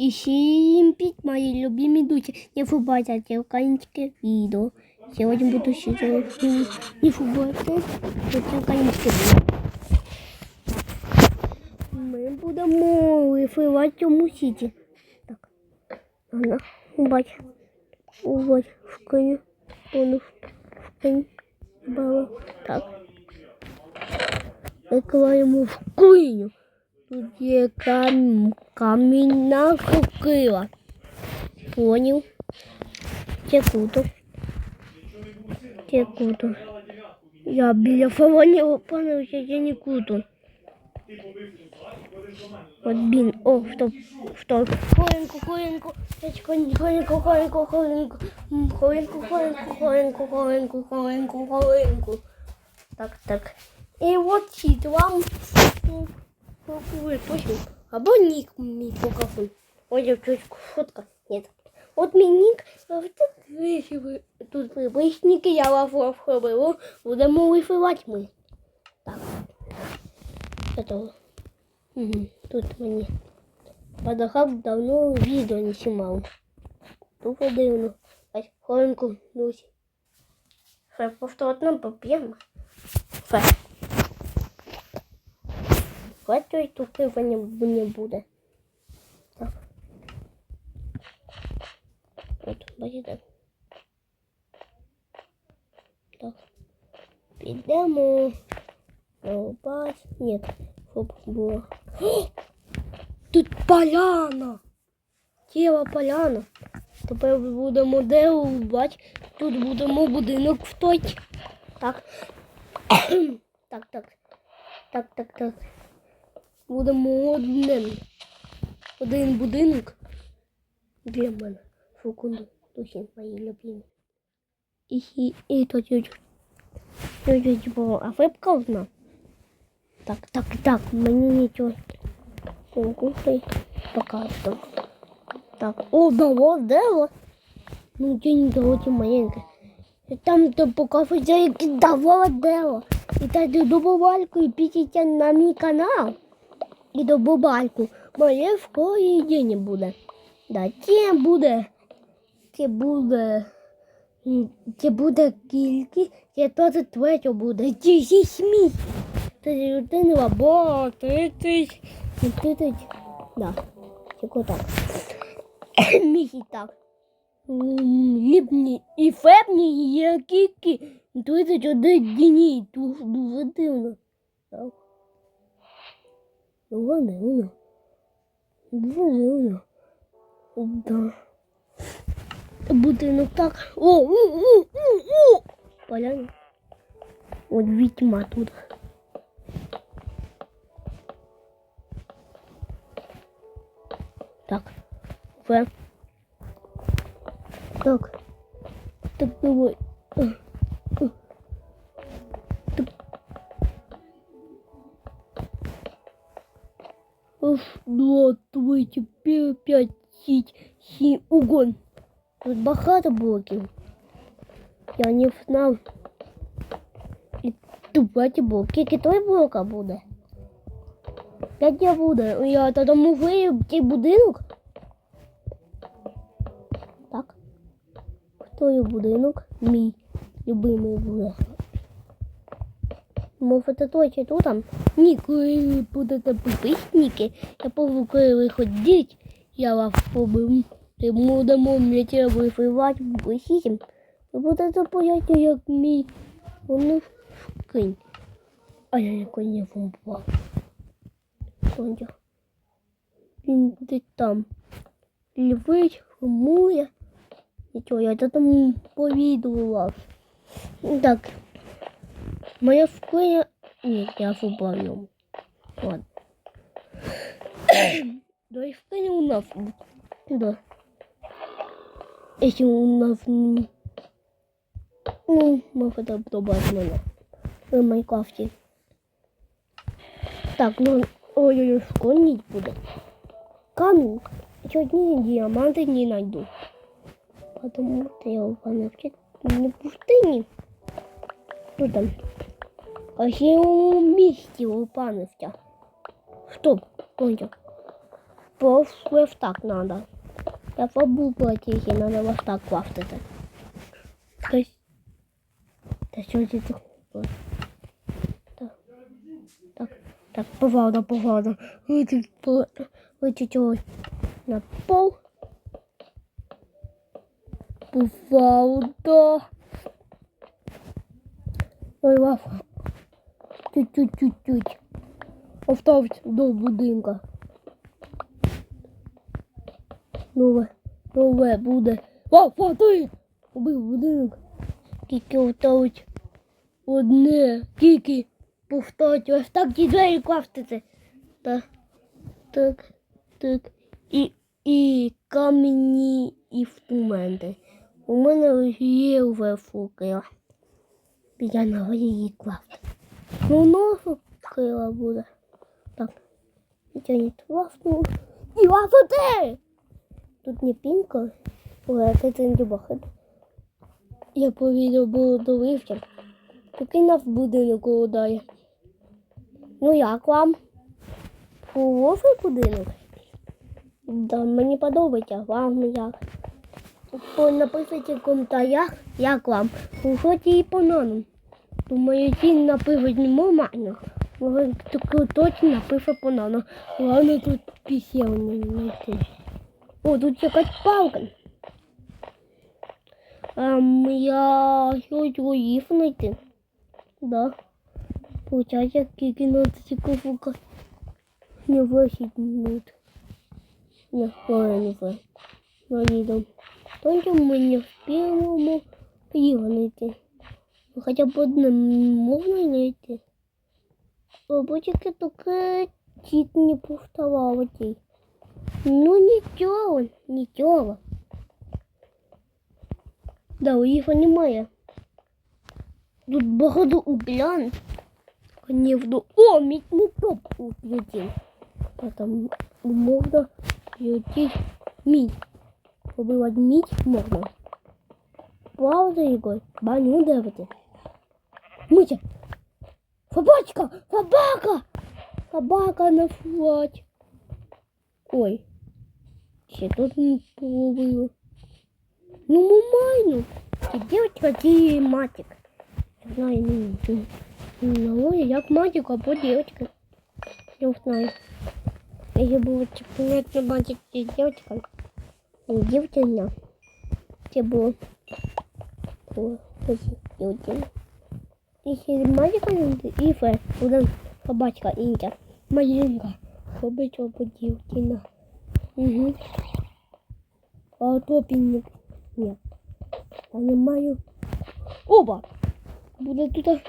І всім піть мої любимі друзі. Не фубайте українське відео. Сьогодні буду ще не фубайте це українське відео. Ми будемо вифивати цьому сіті. Так. Вона, бач. Ось в коні. Воно в коні. Бала. Так. Викладаємо в куйню. Тут є кам... камінна кукила. Поняв. Це круто. Це круто. Я біля фавоні опинився, це не круто. От він, о, стоп, стоп. Хвилинку, хвилинку, хвилинку, хвилинку, хвилинку, хвилинку, М, хвилинку, хвилинку, хвилинку, хвилинку, хвилинку, хвилинку. Так, так. І от хід вам м, покажу, точно. Або ник мій покажу. Ой, я чуть фотка. Нет. От мій ник, а ви так вирішили. Тут прибисники, я вас робив. Будемо вифивати ми. Так. Готово. Угу. Тут мені. Подохав давно відео не знімав. Тупо дивно. Ось хвилинку, Люсі. Фе, повторно поп'ємо. Фе. Й тупива не, буде. Так. От, бачите. Так. Підемо. Бач. Ні, щоб було. Тут поляна. Тіла поляна. Тепер будемо де бач. Тут будемо будинок в той. Так. так, так. Так, так, так. Будемо одним. Один будинок. Для мене. Секунду. Усі мої любимі. І, і, і то чуть. Чуть-чуть було. А вебка одна. Так, так, так, мені нічого. Слухай, пока так. Так, о, одного дерева. Ну, тінь доволі маленьке. І Там то показується, як давало дерево. І та добувальку і підійти на мій канал. і до бабайку. Моє в коїдіні буде. Да, те буде, Ті буде, Ті буде кільки, те теж третє буде. Ті зі сміть. Тоді людини або тридцять, тридцять, да, тільки так. Місяць так. Ліпні і фебні, є якіки, тридцять один дні, дуже дивно. Так. Дуже дивно. Дуже дивно. Да. Будинок так. О, у, у, у, у. Поляна. От відьма тут. Так. В. Так. Так, давай. п'ять, шість, сім, угон. Тут багато блоків. Я не знав. І тут п'ять блоків. Скільки той блока буде? П'ять не буде. Я тоді можу цей будинок. Так. Хто є будинок? Мій любимий буде. Це точно тут там? Ні, коли будете підписники, я повинен коли виходить, я вас побив. Ти будемо вміти вифивати висіть. Ви будете поняття, як мій. Воно кинь. А я який не вомбував. Він десь там. Лівить, хмує. Нічого, я там повідував. Так. Моя вкоя... Ні, я фубанув. Ладно. Да и вкоя у нас. Да. Если у нас... м, Ну, мы хотя бы добавить мене. В Майнкрафте. Так, ну... Ой-ой-ой, школьник буде. Камінь. Чуть не діаманти не найду. Потому что я упанавчик не пустыни. Что там? А ще у місті упанився. Стоп, понял. Повсвив так надо. Я забув про тільки, надо вас так крафтити. Хтось. Та що це таке? Так. Так, так, повада, повада. Летить, по- летить ось на пол. Повада. Ой, лафа. Чуть-чуть-чуть-чуть. Оставить до будинка. Нове, нове буде. Лафа, ти! Убив будинок. Тільки оставить одне. Тільки повторить. Ось так ті двері крафтити. Так, так, так. І, і камені інструменти. У мене є вже фукера. Я на її крафт. Ну, носу крила буде. Так. Я не крафтну. І лафоте! Тут не пінка, але це не бахет. Я по відео було дивився. Такий нас будинок удає. Ну як вам? Хороший будинок? Да, мені подобається. Вам як? Напишіть в коментарях, як вам. Слухайте і по нам. Думаю, ті напишуть нормально. Але таке точно по нам. Головне тут пісів не знайти. О, тут якась палка. Ем, я хочу їх знайти. Да. Получается, скільки надо цікавука. Не 10 минут. Не, хвилин вже. Наїдом. Тільки ми не встигнемо їх знайти. Ну, Хоча б одне можна знайти. Або тільки таке чіт не повставало тій. Ну нічого, нічого. Да, у їх немає. Тут багато углян. Гнівно. О, мідний топ у людей. А там можна ютіть мідь. Побивати мідь можна. Правда, Ігор? Баню дивити. Митя. Собачка! Собака! Собака на флоті. Ой. Ще тут не половину. Ну, нормально. Ти дівчинка, ти матик. Не знаю, ну, ну, ну, як матик, або дівчинка. Не знаю. Якщо було чіпляти матик і дівчинка, не дівчина. Це було було ось дівчина. Якщо матика, і фе, буде собачка інша. Маленька. Побить або дівчина. Угу. А топінник. Нет. Я не маю. Оба! Буде тут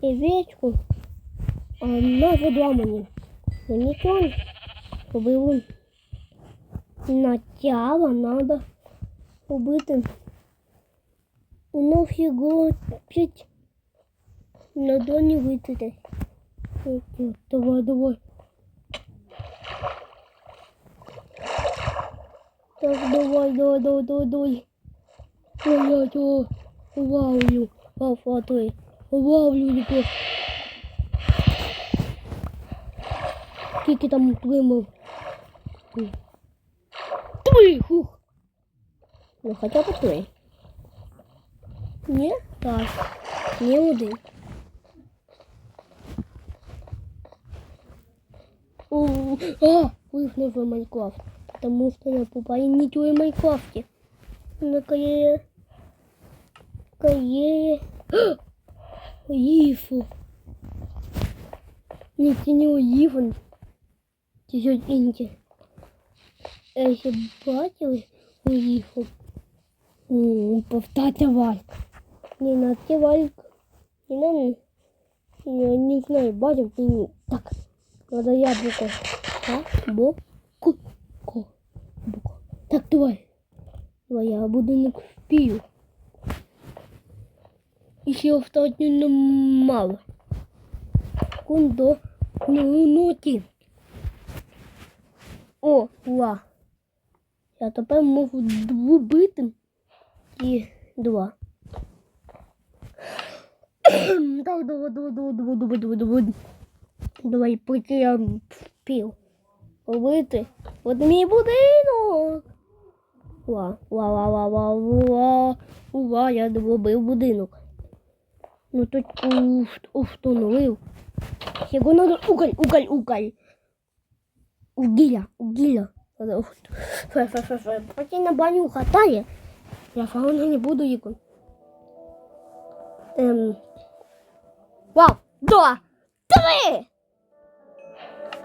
овечку. А на вода мені. Ну нічого. Побив. На тіло надо убити. У нас його п'ять на доні витити. Давай, давай. Так, давай, давай, давай, давай, давай. Я его ловлю. Афатой. Ловлю его. Скільки там тримав? Три! Хух. Ну, хоча б три. Ні? Так. Не один. А, вихнув в Майнкрафт. Потому что я попаю не в Майнкрафте. На карьере. Карьере. Ифу. Не тянул Ифу. Тяжет инди. Я еще бачил Ифу. Повтати вальк. Не на те вальк. Не на я не знаю, бачив чи ні. Так, надо яблуко. Так, бо. Ку. Ко. Буко. Так, давай. Давай, я будинок впію. І ще остатньо мало. Кундо минуті. О, ла. Я тепер можу двубити і два. Так, давай, давай, давай, давай, давай, давай, давай. Давай, поки я успів робити. От мій будинок. Ва, ва, ва, ва, ва, ва, ва, я зробив будинок. Ну тут уф, установив. Його надо уголь, уголь, уголь. Угілля, угілля. Фе, фе, фе, фе. Поки на баню хватає, я фауна не буду їх. Ем. Вау, два, три!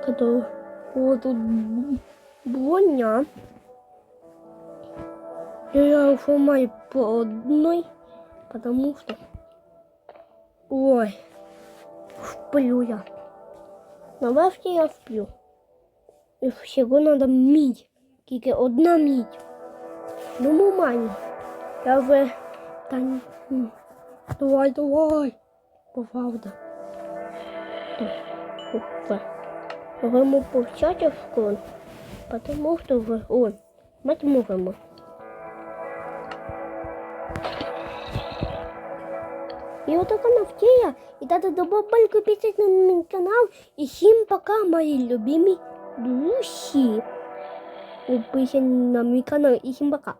Когда вот тут броня. Я формаю по одной, потому что... Ой, сплю я. На верхі я сплю. І всього треба мідь. Тільки одна мідь. Ну, мамі. Я вже... Та... ні. М. Давай, давай. Правда. Можемо повчати в школу, потому что вы, он, мать можемо. І отака нафтія, і тата добавляйте підписуйтесь на мій канал, і всім пока, мої любимі друзі. Підписуйтесь на мій канал, і всім пока.